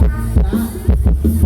นะ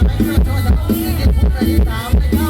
จะไม่เคยโชว์สาวที่เด็กผู้ใดตามนะครั